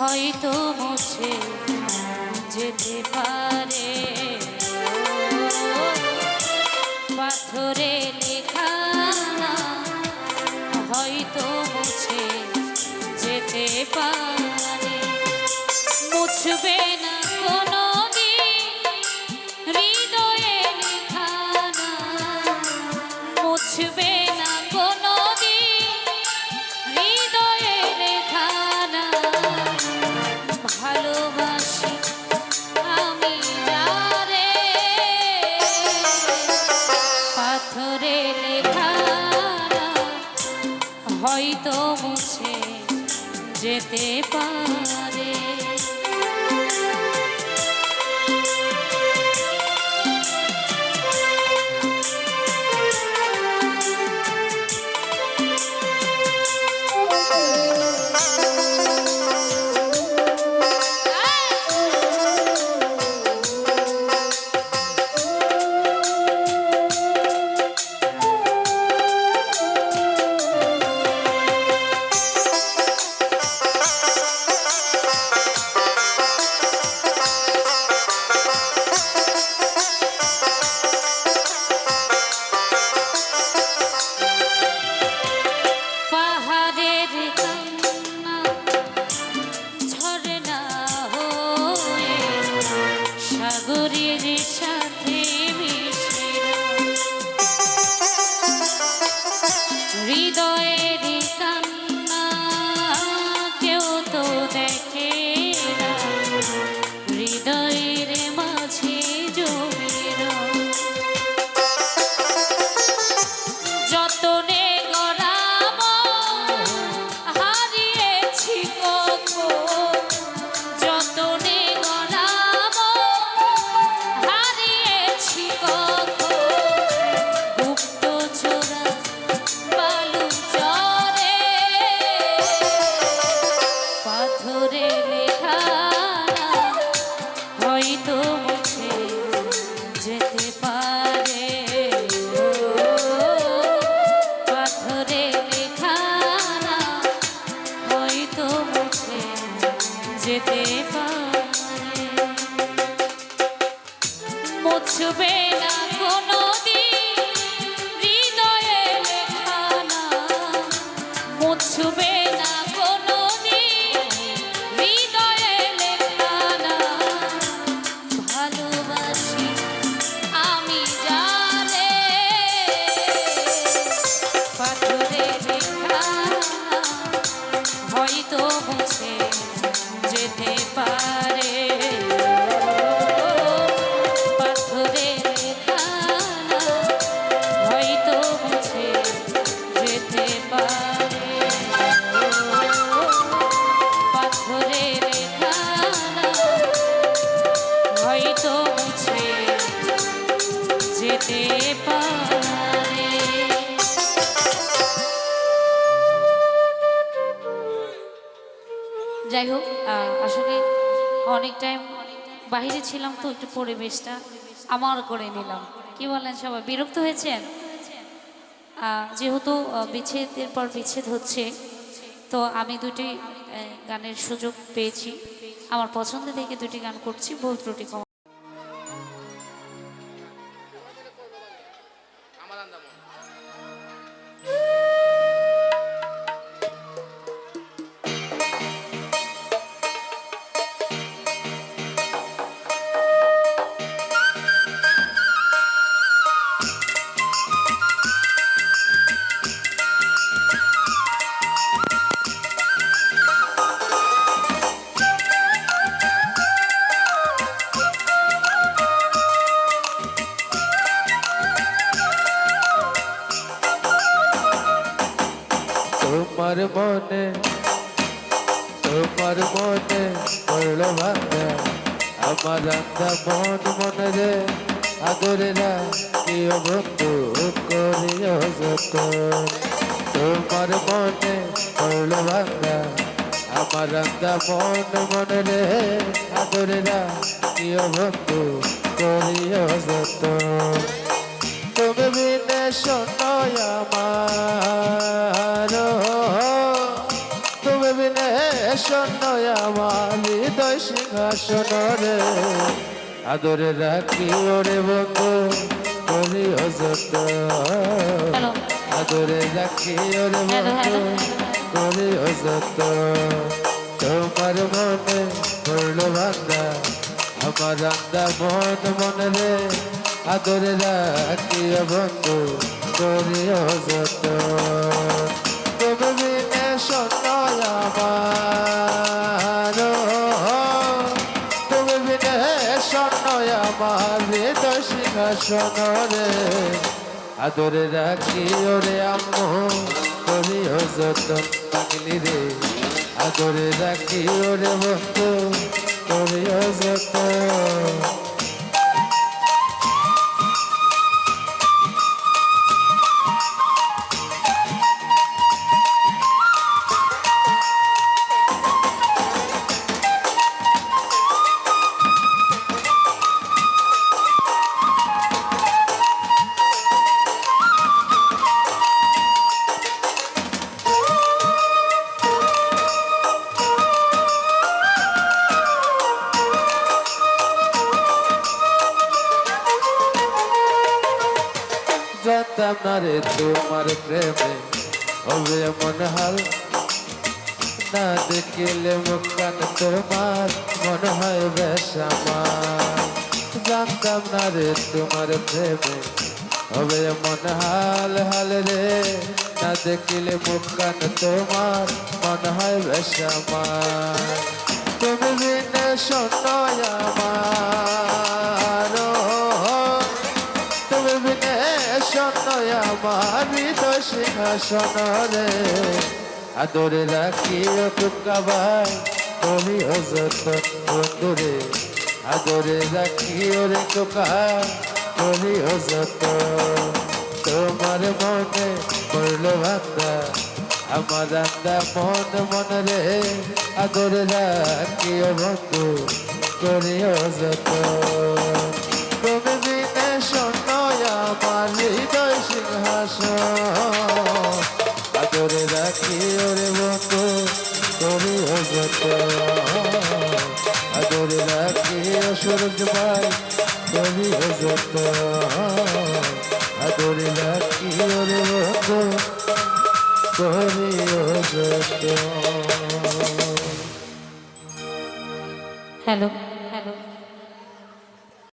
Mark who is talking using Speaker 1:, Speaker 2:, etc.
Speaker 1: হয়তো মুছে যেতে পারে। পাথরে লেখা হয়তো মুছে যেতে পারে। মুছবে না কোনো যেতে পারে। যেতে পারে। মুছবে না কোনো হৃদয়ে লেখা মুছবে পারে অনেক টাইম বাহিরে ছিলাম তো, একটু পরিবেশটা আমার করে নিলাম। কি বলেন সবাই, বিরক্ত হয়েছেন? যেহেতু বিচ্ছেদের পর বিচ্ছেদ হচ্ছে, তো আমি দুটি গানের সুযোগ পেয়েছি। আমার পছন্দ থেকে দুটি গান করছি ভুল ত্রুটি
Speaker 2: মনে, তোমার মনে পড়ল ভাঙা। আমার রান্ধা মন মনে রে আদরেরা প্রিয় বন্ধু, করিও যত তোমার মনে পড়ল ভাঙা, আমার রান্ধা মন মনে রে আদরেরা প্রিয় বন্ধু, করিও যত হৃদয় সিংহাসন রে আদরে রাখি ওরে বন্ধু করি অযত আদরে রাখি ওরে বন্ধু। করি অযত তোমার মনে পড়ল বান্দা আমার রান্দা মন মনে রে। আদরে রাখি বন্ধু করি অযত আদরে রাখি ওরে আম্মু করি যতন পাগলি রে। আদরে রাখি ওরে মতো করি যতন জানতাম না রে তোমার প্রেমে। হবে এমন হাল, না দেখিলে মুখান তোমার, মনে হয় বেশ আমার। জানতাম না রে তোমার প্রেমে হবে এমন হাল হাল রে। না দেখিলে মুখান তোমার, মনে হয় বেশ আমার। তুমি বিনে শোনো আমার আমার হৃদয় সিংহাসন রে। আদরে রাখি কুকাবাই তুমি অযত বন্ধুরে আদরে রাখি ওরে কুকা তুমি অযত তোমার মনে পড়ল ভান্দা আমার রান্দা মন মন রে। আদরে রাখি ও বন্ধু করি অযত করি অযত আদরে রাখি ওরে বন্ধু করি অযত
Speaker 1: হ্যালো